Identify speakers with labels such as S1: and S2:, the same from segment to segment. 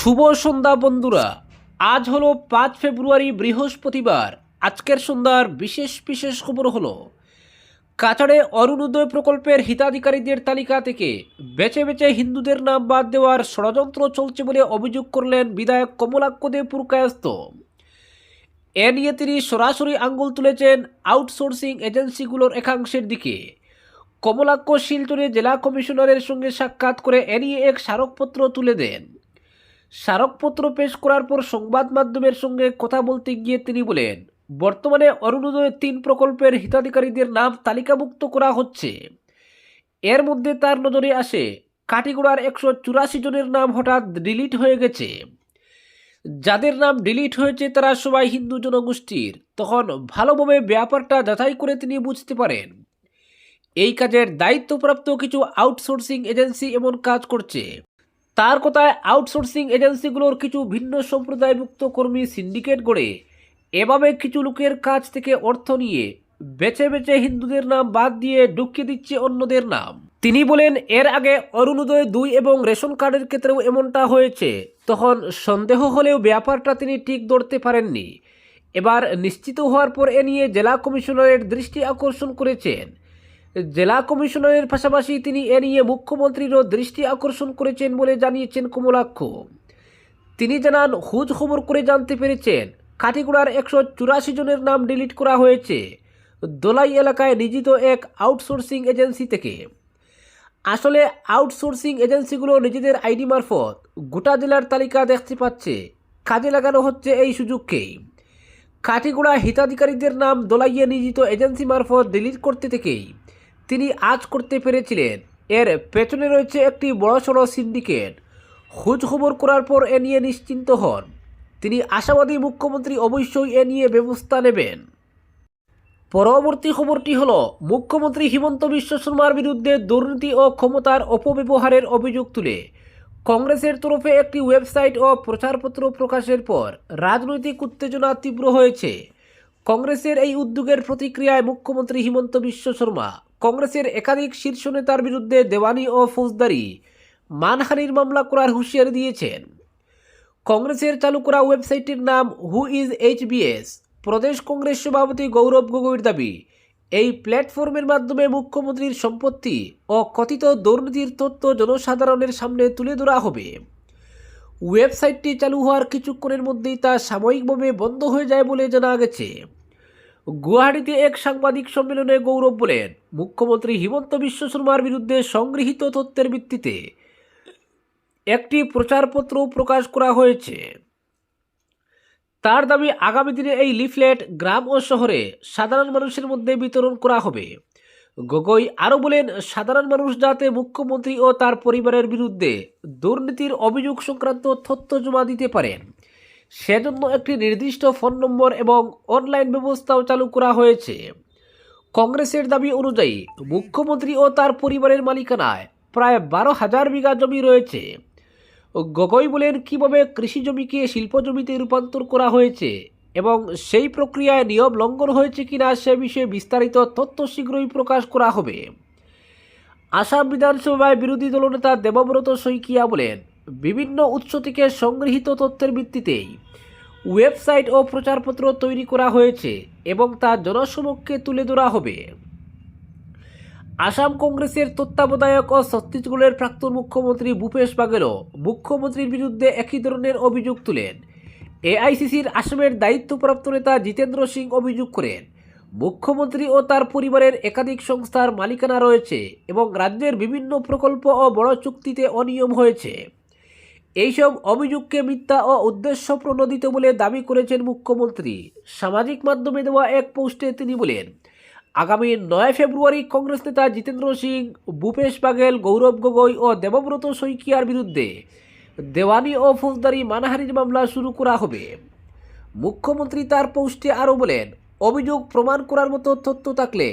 S1: শুভ সন্ধ্যা বন্ধুরা। আজ হলো পাঁচ ফেব্রুয়ারি, বৃহস্পতিবার। আজকের সন্ধ্যার বিশেষ বিশেষ খবর হলো, কাছাড়ে অরুণোদয় প্রকল্পের হিতাধিকারীদের তালিকা থেকে বেছে বেছে হিন্দুদের নাম বাদ দেওয়ার ষড়যন্ত্র চলছে বলে অভিযোগ করলেন বিধায়ক কমলাক্ষ দে পুরকায়স্ত এ নিয়ে তিনি সরাসরি আঙ্গুল তুলেছেন আউটসোর্সিং এজেন্সিগুলোর একাংশের দিকে। কমলাক্ষ শিলচরে জেলা কমিশনারের সঙ্গে সাক্ষাৎ করে এ নিয়ে এক স্মারকপত্র তুলে দেন। স্মারকপত্র পেশ করার পর সংবাদ মাধ্যমের সঙ্গে কথা বলতে গিয়ে তিনি বলেন, বর্তমানে অরুণোদয় তিন প্রকল্পের হিতাধিকারীদের নাম তালিকাভুক্ত করা হচ্ছে। এর মধ্যে তার নজরে আসে কাটিগোড়ার একশো চুরাশি জনের নাম হঠাৎ ডিলিট হয়ে গেছে। যাদের নাম ডিলিট হয়েছে তারা সবাই হিন্দু জনগোষ্ঠীর। তখন ভালোভাবে ব্যাপারটা যাচাই করে তিনি বুঝতে পারেন। এই কাজের দায়িত্বপ্রাপ্ত কিছু আউটসোর্সিং এজেন্সি এমন কাজ করছে। তার কথায় আউটসোর্সিং এজেন্সিগুলোর কিছু ভিন্ন সম্প্রদায়ভুক্ত কর্মী সিন্ডিকেট গড়ে, এভাবে কিছু লোকের কাছ থেকে অর্থ নিয়ে বেছে বেছে হিন্দুদের নাম বাদ দিয়ে ঢুকিয়ে দিচ্ছে অন্যদের নাম। তিনি বলেন, এর আগে অরুণোদয় দুই এবং রেশন কার্ডের ক্ষেত্রেও এমনটা হয়েছে। তখন সন্দেহ হলেও ব্যাপারটা তিনি ঠিক ধরতে পারেননি। এবার নিশ্চিত হওয়ার পর এ নিয়ে জেলা কমিশনারের দৃষ্টি আকর্ষণ করেছেন। জেলা কমিশনারের পাশাপাশি তিনি এ নিয়ে মুখ্যমন্ত্রীরও দৃষ্টি আকর্ষণ করেছেন বলে জানিয়েছেন কমলাক্ষ। তিনি জানান, হুজ খবর করে জানতে পেরেছেন, কাটিগুড়ার একশো চুরাশি জনের নাম ডিলিট করা হয়েছে। দোলাই এলাকায় নিয়োজিত এক আউটসোর্সিং এজেন্সি থেকে। আসলে আউটসোর্সিং এজেন্সিগুলো নিজেদের আইডি মারফত গোটা জেলার তালিকা দেখতে পাচ্ছে। কাজে লাগানো হচ্ছে এই সুযোগকেই। কাটিগুড়া হিতাধিকারীদের নাম দোলাইয়ে নিয়োজিত এজেন্সি মারফত ডিলিট করতে থেকেই। তিনি আজ করতে পেরেছিলেন। এর পেছনে রয়েছে একটি বড়সড় সিন্ডিকেট। খোঁজ খবর করার পর এ নিয়ে নিশ্চিন্ত হন। তিনি আশাবাদী মুখ্যমন্ত্রী অবশ্যই এ নিয়ে ব্যবস্থা নেবেন। পরবর্তী খবরটি হল, মুখ্যমন্ত্রী হিমন্ত বিশ্ব শর্মার বিরুদ্ধে দুর্নীতি ও ক্ষমতার অপব্যবহারের অভিযোগ তুলে। কংগ্রেসের তরফে একটি ওয়েবসাইট ও প্রচারপত্র প্রকাশের পর রাজনৈতিক উত্তেজনা তীব্র হয়েছে। কংগ্রেসের এই উদ্যোগের প্রতিক্রিয়ায় মুখ্যমন্ত্রী হিমন্ত বিশ্ব শর্মা কংগ্রেসের একাধিক শীর্ষ নেতার বিরুদ্ধে দেওয়ানি ও ফৌজদারি মানহানির মামলা করার হুঁশিয়ারি দিয়েছেন। কংগ্রেসের চালু করা ওয়েবসাইটটির নাম হু ইজ এইচবিএস প্রদেশ কংগ্রেস সভাপতি গৌরব গগৈর দাবি, এই প্ল্যাটফর্মের মাধ্যমে মুখ্যমন্ত্রীর সম্পত্তি ও কথিত দুর্নীতির তথ্য জনসাধারণের সামনে তুলে ধরা হবে। ওয়েবসাইটটি চালু হওয়ার কিছুক্ষণের মধ্যেই তা সাময়িকভাবে বন্ধ হয়ে যায় বলে জানা গেছে। গুয়াহাটিতে এক সাংবাদিক সম্মেলনে গৌরব বলেন, মুখ্যমন্ত্রী হিমন্ত বিশ্ব শর্মার বিরুদ্ধে সংগৃহীত তথ্যের ভিত্তিতে একটি প্রচারপত্র প্রকাশ করা হয়েছে। তার দাবি, আগামী দিনে এই লিফলেট গ্রাম ও শহরে সাধারণ মানুষের মধ্যে বিতরণ করা হবে। গগৈ আরও বলেন, সাধারণ মানুষ যাতে মুখ্যমন্ত্রী ও তার পরিবারের বিরুদ্ধে দুর্নীতির অভিযোগ সংক্রান্ত তথ্য জমা দিতে পারেন। সেজন্য একটি নির্দিষ্ট ফোন নম্বর এবং অনলাইন ব্যবস্থাও চালু করা হয়েছে। কংগ্রেসের দাবি অনুযায়ী মুখ্যমন্ত্রী ও তার পরিবারের মালিকানায় প্রায় বারো হাজার বিঘা জমি রয়েছে। গগৈ বলেন, কীভাবে কৃষি জমিকে শিল্প জমিতে রূপান্তর করা হয়েছে এবং সেই প্রক্রিয়ায় নিয়ম লঙ্ঘন হয়েছে কিনা সে বিষয়ে বিস্তারিত তথ্য শীঘ্রই প্রকাশ করা হবে। আসাম বিধানসভায় বিরোধী দলনেতা দেবব্রত শইকিয়া বলেন বিভিন্ন উৎস থেকে সংগৃহীত তথ্যের ভিত্তিতেই ওয়েবসাইট ও প্রচারপত্র তৈরি করা হয়েছে এবং তা জনসমক্ষে তুলে ধরা হবে। আসাম কংগ্রেসের তত্ত্বাবধায়ক ও ছত্তিশগড়ের প্রাক্তন মুখ্যমন্ত্রী ভূপেশ বাঘেলও মুখ্যমন্ত্রীর বিরুদ্ধে একই ধরনের অভিযোগ তুলেন। এআইসিসির আসামের দায়িত্বপ্রাপ্ত নেতা জিতেন্দ্র সিং অভিযোগ করেন, মুখ্যমন্ত্রী ও তার পরিবারের একাধিক সংস্থার মালিকানা রয়েছে এবং রাজ্যের বিভিন্ন প্রকল্প ও বড় চুক্তিতে অনিয়ম হয়েছে। এইসব অভিযোগকে মিথ্যা ও উদ্দেশ্য প্রণোদিত বলে দাবি করেছেন মুখ্যমন্ত্রী। সামাজিক মাধ্যমে দেওয়া এক পোস্টে তিনি বলেন, আগামী নয় ফেব্রুয়ারি কংগ্রেস নেতা জিতেন্দ্র সিং, ভূপেশ বাঘেল, গৌরব গগৈ ও দেবব্রত শইকিয়ার বিরুদ্ধে দেওয়ানি ও ফৌজদারি মানহানির মামলা শুরু করা হবে। মুখ্যমন্ত্রী তার পোস্টে আরও বলেন, অভিযোগ প্রমাণ করার মতো তথ্য থাকলে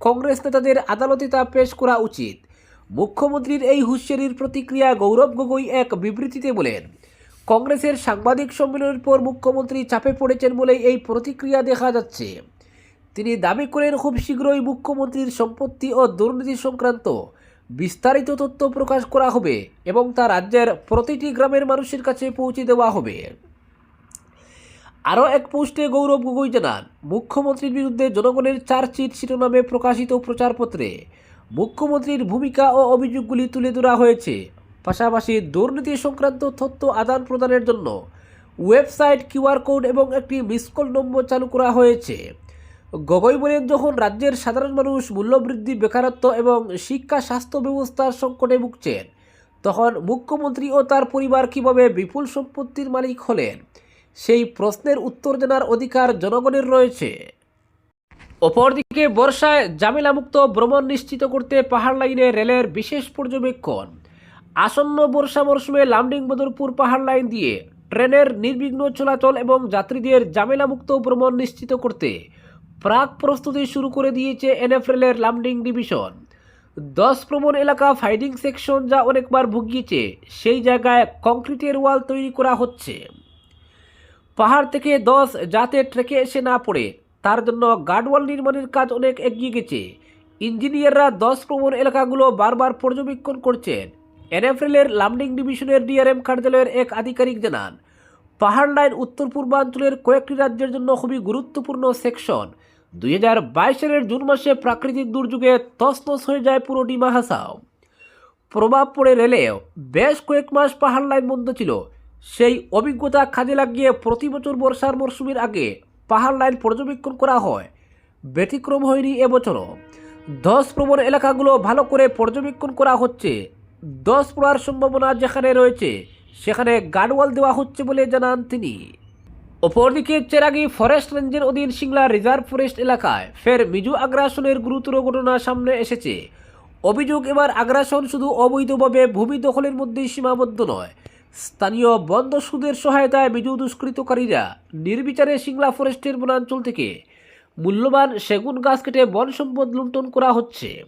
S1: কংগ্রেস নেতাদের আদালতে তা পেশ করা উচিত। মুখ্যমন্ত্রীর এই হুঁশিয়ারির প্রতিক্রিয়া গৌরব গগৈ এক বিবৃতিতে বলেন, কংগ্রেসের সাংবাদিক সম্মেলনের পর মুখ্যমন্ত্রী চাপে পড়েছেন বলেই এই প্রতিক্রিয়া দেখা যাচ্ছে। তিনি দাবি করেন, খুব শীঘ্রই মুখ্যমন্ত্রীর সম্পত্তি ও দুর্নীতি সংক্রান্ত বিস্তারিত তথ্য প্রকাশ করা হবে এবং তা রাজ্যের প্রতিটি গ্রামের মানুষের কাছে পৌঁছে দেওয়া হবে। আরও এক পোস্টে গৌরব গগৈ জানান, মুখ্যমন্ত্রীর বিরুদ্ধে জনগণের চার্জশিট শিরোনামে প্রকাশিত প্রচারপত্রে মুখ্যমন্ত্রীর ভূমিকা ও অভিযোগগুলি তুলে ধরা হয়েছে। পাশাপাশি দুর্নীতি সংক্রান্ত তথ্য আদান প্রদানের জন্য ওয়েবসাইট, কিউআর কোড এবং একটি মিসকল নম্বর চালু করা হয়েছে। গগৈ বলেন, যখন রাজ্যের সাধারণ মানুষ মূল্যবৃদ্ধি, বেকারত্ব এবং শিক্ষা স্বাস্থ্য ব্যবস্থার সংকটে ভুগছেন, তখন মুখ্যমন্ত্রী ও তার পরিবার কীভাবে বিপুল সম্পত্তির মালিক হলেন? সেই প্রশ্নের উত্তর জানার অধিকার জনগণের রয়েছে। অপরদিকে বর্ষায় জামেলামুক্ত ভ্রমণ নিশ্চিত করতে পাহাড় লাইনে রেলের বিশেষ পর্যবেক্ষণ। আসন্ন বর্ষা মরশুমে লামডিং বদরপুর পাহাড় লাইন দিয়ে ট্রেনের নির্বিঘ্ন চলাচল এবং যাত্রীদের জামেলামুক্ত ভ্রমণ নিশ্চিত করতে প্রাক প্রস্তুতি শুরু করে দিয়েছে এনএফ রেলের লামডিং ডিভিশন। দশ প্রবণ এলাকা ফাইডিং সেকশন যা অনেকবার ভুগিয়েছে, সেই জায়গায় কংক্রিটের ওয়াল তৈরি করা হচ্ছে। পাহাড় থেকে দশ যাতে ট্রেকে এসে না পড়ে তার জন্য গার্ডওয়াল নির্মাণের কাজ অনেক এগিয়ে গেছে। ইঞ্জিনিয়াররা দশ প্রবণ এলাকাগুলো বারবার পর্যবেক্ষণ করছেন। এনএফএলের লামডিং ডিভিশনের ডিআরএম কার্যালয়ের এক আধিকারিক জানান, পাহাড় লাইন উত্তর পূর্বাঞ্চলের কয়েকটি রাজ্যের জন্য খুবই গুরুত্বপূর্ণ সেকশন। দুই হাজার বাইশ সালের জুন মাসে প্রাকৃতিক দুর্যোগে তছনছ হয়ে যায় পুরো ডিমা হাসাও। প্রভাব পড়ে রেলেও বেশ কয়েক মাস পাহাড় লাইন বন্ধ ছিল। সেই অভিজ্ঞতা কাজে লাগিয়ে প্রতি বছর বর্ষার মরশুমের আগে পাহাড় লাইন পর্যবেক্ষণ করা হয়। ব্যতিক্রম হয়নি এবছরও। দশ প্রবণ এলাকাগুলো ভালো করে পর্যবেক্ষণ করা হচ্ছে। দশ পড়ার সম্ভাবনা যেখানে রয়েছে, সেখানে গার্ডওয়াল দেওয়া হচ্ছে বলে জানান তিনি। অপরদিকে চেরাগি ফরেস্ট রেঞ্জের অধীন সিংলা রিজার্ভ ফরেস্ট এলাকায় ফের মিজু আগ্রাসনের গুরুতর ঘটনা সামনে এসেছে। অভিযোগ এবার আগ্রাসন শুধু অবৈধভাবে ভূমি দখলের মধ্যেই সীমাবদ্ধ নয় স্থানীয় বন্ধ সুদের সহায়তায় মিজু দুষ্কৃতকারীরা নির্বিচারে সিংলা ফরেস্টের বনাঞ্চল থেকে মূল্যবান সেগুন গাছ কেটে বন সম্পদ লুণ্ঠন করা হচ্ছে।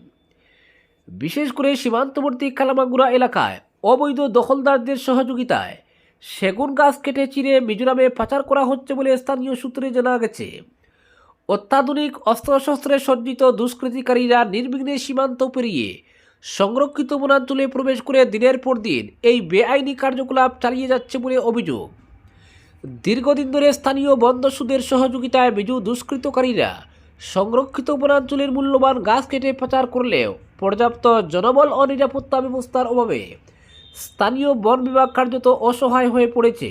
S1: বিশেষ করে সীমান্তবর্তী কালামাগুড়া এলাকায় অবৈধ দখলদারদের সহযোগিতায় সেগুন গাছ কেটে চিরে মিজোরামে পাচার করা হচ্ছে বলে স্থানীয় সূত্রে জানা গেছে। অত্যাধুনিক অস্ত্রশস্ত্রে সজ্জিত দুষ্কৃতিকারীরা নির্বিঘ্নে সীমান্ত পেরিয়ে সংরক্ষিত বনাঞ্চলে প্রবেশ করে দিনের পর দিন এই বেআইনি কার্যকলাপ চালিয়ে যাচ্ছে বলে অভিযোগ। দীর্ঘদিন ধরে স্থানীয় বন্ধ সুদের সহযোগিতায় বিজু দুষ্কৃতকারীরা সংরক্ষিত বনাঞ্চলের মূল্যবান গাছ কেটে পাচার করলেও পর্যাপ্ত জনবল ও নিরাপত্তা ব্যবস্থার অভাবে স্থানীয় বন বিভাগ কার্যত অসহায় হয়ে পড়েছে।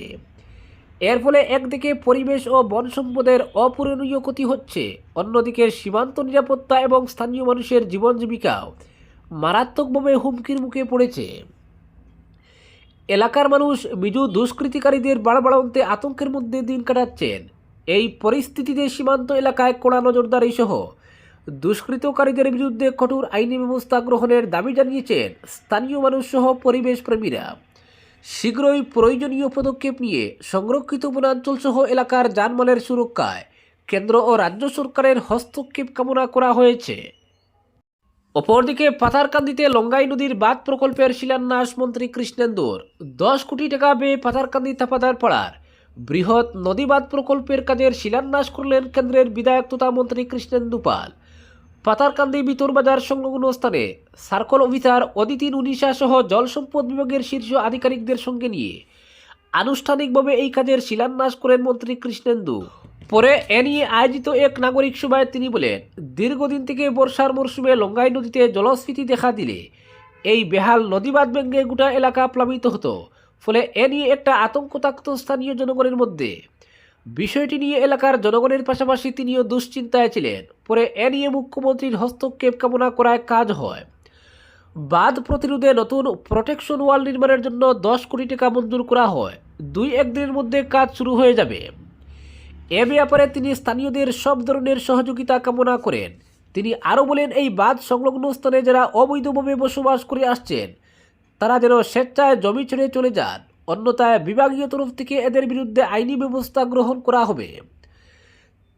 S1: এর ফলে একদিকে পরিবেশ ও বন সম্পদের অপূরণীয় ক্ষতি হচ্ছে, অন্যদিকে সীমান্ত নিরাপত্তা এবং স্থানীয় মানুষের জীবন জীবিকাও মারাত্মকভাবে হুমকির মুখে পড়েছে। এলাকার মানুষ বিজু দুষ্কৃতিকারীদের বাড়বাড়ন্তে আতঙ্কের মধ্যে দিন কাটাচ্ছেন। এই পরিস্থিতিতে সীমান্ত এলাকায় কড়া নজরদারি সহ দুষ্কৃতকারীদের বিরুদ্ধে কঠোর আইনি ব্যবস্থা গ্রহণের দাবি জানিয়েছেন স্থানীয় মানুষ সহ পরিবেশ প্রেমীরা। শীঘ্রই প্রয়োজনীয় পদক্ষেপ নিয়ে সংরক্ষিত বনাঞ্চল সহ এলাকার যানমালের সুরক্ষায় কেন্দ্র ও রাজ্য সরকারের হস্তক্ষেপ কামনা করা হয়েছে। অপরদিকে পাথারকান্দিতে লঙ্গাই নদীর বাঁধ প্রকল্পের শিলান্যাস মন্ত্রী কৃষ্ণেন্দুর। দশ কোটি টাকা ব্যয়ে পাথারকান্দি তাপাদার পাড়ার। বৃহৎ নদী বাঁধ প্রকল্পের কাজের শিলান্যাস করলেন কেন্দ্রের বিধায়ক তথা মন্ত্রী কৃষ্ণেন্দু পাল। পাতারকান্দি বিতরবাজার সংলগ্ন স্থানে সার্কল অফিসার অদিতি নুনিশা সহ জল সম্পদ বিভাগের শীর্ষ আধিকারিকদের সঙ্গে নিয়ে আনুষ্ঠানিকভাবে এই কাজের শিলান্যাস করেন মন্ত্রী কৃষ্ণেন্দু। পরে এ নিয়ে আয়োজিত এক নাগরিক সভায় তিনি বলেন, দীর্ঘদিন থেকে বর্ষার মরশুমে লঙ্গাই নদীতে জলস্ফীতি দেখা দিলে এই বেহাল নদীবাদ ভেঙে গোটা এলাকা প্লাবিত হতো। ফলে এ নিয়ে একটা আতঙ্ক স্থানীয় জনগণের মধ্যে। বিষয়টি নিয়ে এলাকার জনগণের পাশাপাশি তিনিও দুশ্চিন্তায় ছিলেন। পরে এ নিয়ে মুখ্যমন্ত্রীর হস্তক্ষেপ কামনা করায় কাজ হয়। বাঁধ প্রতিরোধে নতুন প্রোটেকশন ওয়াল নির্মাণের জন্য দশ কোটি টাকা মঞ্জুর করা হয়। দুই একদিনের মধ্যে কাজ শুরু হয়ে যাবে। এ ব্যাপারে তিনি স্থানীয়দের সব ধরনের সহযোগিতা কামনা করেন। তিনি আরও বলেন, এই বাঁধ সংলগ্ন স্থানে যারা অবৈধভাবে বসবাস করে আসছেন, তারা যেন স্বেচ্ছায় জমি ছেড়ে চলে যান। অন্যথায় বিভাগীয় তরফ থেকে এদের বিরুদ্ধে আইনি ব্যবস্থা গ্রহণ করা হবে।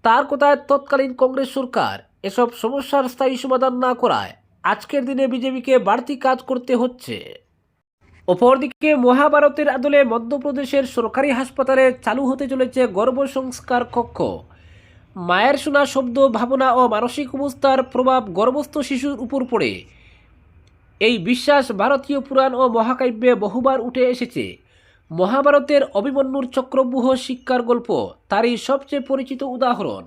S1: তার কথায় তৎকালীন কংগ্রেস সরকার এসব সমস্যার স্থায়ী সমাধান না করায় আজকের দিনে বিজেপিকে বাড়তি কাজ করতে হচ্ছে। অপরদিকে মহাভারতের আদলে মধ্যপ্রদেশের সরকারি হাসপাতালে চালু হতে চলেছে গর্ভ সংস্কার কক্ষ। মায়ের শোনা শব্দ, ভাবনা ও মানসিক অবস্থার প্রভাব গর্ভস্থ শিশুর উপর পড়ে। এই বিশ্বাস ভারতীয় পুরাণ ও মহাকাব্যে বহুবার উঠে এসেছে। মহাভারতের অভিমন্যুর চক্রব্যূহ শিক্ষার গল্প তারই সবচেয়ে পরিচিত উদাহরণ।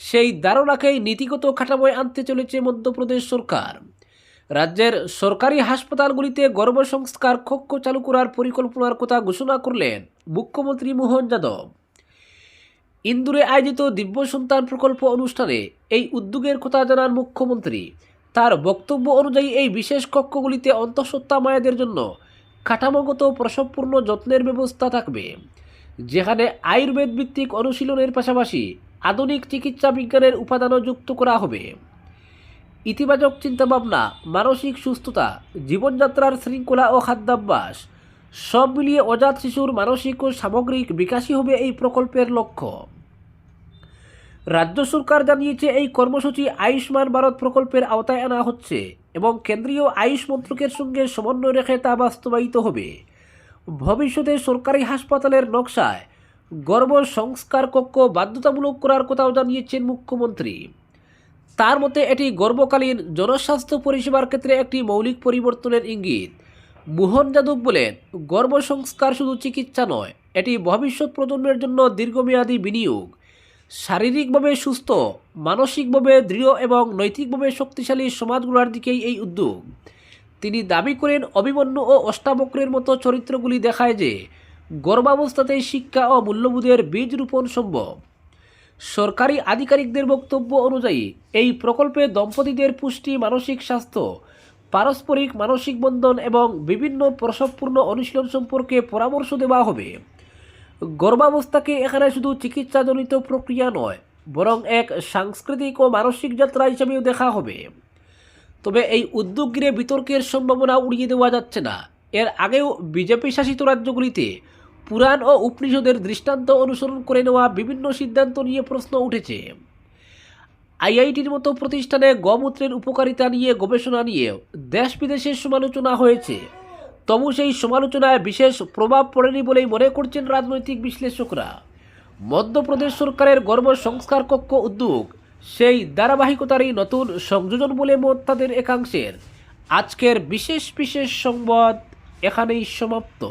S1: সেই ধারণাকেই নীতিগত কাঠামোয় আনতে চলেছে মধ্যপ্রদেশ সরকার। রাজ্যের সরকারি হাসপাতালগুলিতে গর্ভসংস্কার কক্ষ চালু করার পরিকল্পনার কথা ঘোষণা করলেন মুখ্যমন্ত্রী মোহন যাদব। ইন্দুরে আয়োজিত দিব্য সন্তান প্রকল্প অনুষ্ঠানে এই উদ্যোগের কথা জানান মুখ্যমন্ত্রী। তার বক্তব্য অনুযায়ী এই বিশেষ কক্ষগুলিতে অন্তঃসত্ত্বা মায়েদের জন্য কাঠামোগত প্রসবপূর্ণ যত্নের ব্যবস্থা থাকবে, যেখানে আয়ুর্বেদ ভিত্তিক অনুশীলনের পাশাপাশি আধুনিক চিকিৎসা বিজ্ঞানের উপাদানও যুক্ত করা হবে। ইতিবাচক চিন্তাভাবনা, মানসিক সুস্থতা, জীবনযাত্রার শৃঙ্খলা ও খাদ্যাভ্যাস, সব মিলিয়ে অজাত শিশুর মানসিক ও সামগ্রিক বিকাশই হবে এই প্রকল্পের লক্ষ্য। রাজ্য সরকার জানিয়েছে এই কর্মসূচি আয়ুষ্মান ভারত প্রকল্পের আওতায় আনা হচ্ছে এবং কেন্দ্রীয় আয়ুষ মন্ত্রকের সঙ্গে সমন্বয় রেখে তা বাস্তবায়িত হবে। ভবিষ্যতে সরকারি হাসপাতালের নকশায় গর্ব সংস্কার কক্ষ বাধ্যতামূলক করার কথাও জানিয়েছেন মুখ্যমন্ত্রী। তার মতে এটি গর্বকালীন জনস্বাস্থ্য পরিষেবার ক্ষেত্রে একটি মৌলিক পরিবর্তনের ইঙ্গিত। মোহন যাদব বলেন গর্ব সংস্কার শুধু চিকিৎসা নয়, এটি ভবিষ্যৎ প্রজন্মের জন্য দীর্ঘমেয়াদী বিনিয়োগ। শারীরিকভাবে সুস্থ, মানসিকভাবে দৃঢ় এবং নৈতিকভাবে শক্তিশালী সমাজ গড়ার দিকেই এই উদ্যোগ। তিনি দাবি করেন, অভিমন্যু ও অষ্টাবক্রের মতো চরিত্রগুলি দেখায় যে, গর্ভাবস্থাতেই শিক্ষা ও মূল্যবোধের বীজ রোপণ সম্ভব। সরকারি আধিকারিকদের বক্তব্য অনুযায়ী, এই প্রকল্পে দম্পতিদের পুষ্টি, মানসিক স্বাস্থ্য, পারস্পরিক মানসিক বন্ধন এবং বিভিন্ন প্রসবপূর্ণ অনুশীলন সম্পর্কে পরামর্শ দেওয়া হবে। গর্ভাবস্থাকে এখানে শুধু চিকিৎসাজনিত প্রক্রিয়া নয়, বরং এক সাংস্কৃতিক ও মানসিক যাত্রা হিসেবেও দেখা হবে। তবে এই উদ্যোগ বিতর্কের সম্ভাবনা উড়িয়ে দেওয়া যাচ্ছে না। এর আগেও বিজেপি শাসিত রাজ্যগুলিতে পুরাণ ও উপনিষদের দৃষ্টান্ত অনুসরণ করে নেওয়া বিভিন্ন সিদ্ধান্ত নিয়ে প্রশ্ন উঠেছে। আইআইটির মতো প্রতিষ্ঠানে গমূত্রের উপকারিতা নিয়ে গবেষণা নিয়ে দেশ বিদেশের সমালোচনা হয়েছে। তবু সেই সমালোচনায় বিশেষ প্রভাব পড়েনি বলেই মনে করছেন রাজনৈতিক বিশ্লেষকরা। মধ্যপ্রদেশ সরকারের গর্ব সংস্কার কক্ষ উদ্যোগ, সেই ধারাবাহিকতারই নতুন সংযোজন বলে মত তাদের একাংশের। আজকের বিশেষ বিশেষ সংবাদ এখানেই সমাপ্ত।